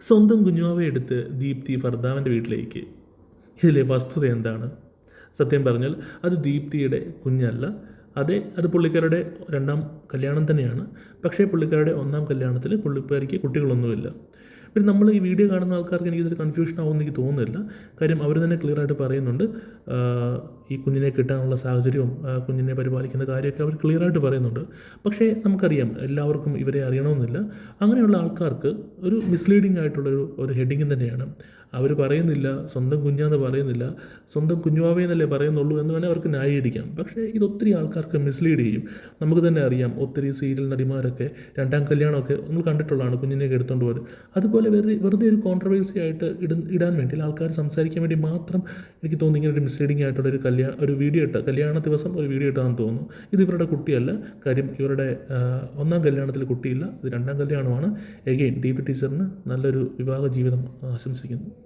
സ്വന്തം കുഞ്ഞുവാവയെ എടുത്ത് ദീപ്തി ഭർത്താവിന്റെ വീട്ടിലേക്ക്. ഇതിലെ വസ്തുത എന്താണ്? സത്യം പറഞ്ഞാൽ അത് ദീപ്തിയുടെ കുഞ്ഞല്ല. അതെ അത് പുള്ളിക്കാരുടെ രണ്ടാം കല്യാണം തന്നെയാണ്. പക്ഷേ പുള്ളിക്കാരുടെ ഒന്നാം കല്യാണത്തിൽ പുള്ളിക്കാരിക്ക് കുട്ടികളൊന്നുമില്ല. പിന്നെ നമ്മൾ ഈ വീഡിയോ കാണുന്ന ആൾക്കാർക്ക് എനിക്കിതൊരു കൺഫ്യൂഷൻ ആവുമെന്ന് എനിക്ക് തോന്നുന്നില്ല. കാര്യം അവർ തന്നെ ക്ലിയർ ആയിട്ട് പറയുന്നുണ്ട്. ഈ കുഞ്ഞിനെ കിട്ടാനുള്ള സാഹചര്യവും കുഞ്ഞിനെ പരിപാലിക്കുന്ന കാര്യമൊക്കെ അവർ ക്ലിയറായിട്ട് പറയുന്നുണ്ട്. പക്ഷേ നമുക്കറിയാം എല്ലാവർക്കും ഇവരെ അറിയണമെന്നില്ല. അങ്ങനെയുള്ള ആൾക്കാർക്ക് ഒരു മിസ്ലീഡിംഗ് ആയിട്ടുള്ളൊരു ഒരു ഹെഡിങ് തന്നെയാണ്. അവർ പറയുന്നില്ല സ്വന്തം കുഞ്ഞാന്ന് പറയുന്നില്ല സ്വന്തം കുഞ്ഞുവാവയെന്നല്ലേ പറയുന്നുള്ളൂ എന്ന് വേണേൽ അവർക്ക് ന്യായീകരിക്കാം. പക്ഷേ ഇത് ഒത്തിരി ആൾക്കാർക്ക് മിസ്ലീഡ് ചെയ്യും. നമുക്ക് തന്നെ അറിയാം ഒത്തിരി സീരിയൽ നടിമാരൊക്കെ രണ്ടാം കല്യാണമൊക്കെ നമ്മൾ കണ്ടിട്ടുള്ളതാണ് കുഞ്ഞിനെയൊക്കെ എടുത്തുകൊണ്ട് പോലും അതുപോലെ വെറുതെ വെറുതെ ഒരു കോൺട്രവേഴ്സി ആയിട്ട് ഇട ഇടാൻ വേണ്ടി ആൾക്കാർ സംസാരിക്കാൻ വേണ്ടി മാത്രം എനിക്ക് തോന്നുന്നു ഇങ്ങനെ ഒരു മിസ്ലീഡിംഗ് ആയിട്ടുള്ള ഒരു കല്യാണ ഒരു വീഡിയോ ഇട്ട കല്യാണ ദിവസം ഒരു വീഡിയോ ഇട്ടാന്ന് തോന്നുന്നു. ഇത് ഇവരുടെ കുട്ടിയല്ല. കാര്യം ഇവരുടെ ഒന്നാം കല്യാണത്തിൽ കുട്ടിയില്ല. ഇത് രണ്ടാം കല്യാണമാണ്. എഗെയിൻ ദീപ ടീച്ചറിന് നല്ലൊരു വിവാഹ ജീവിതം ആശംസിക്കുന്നു.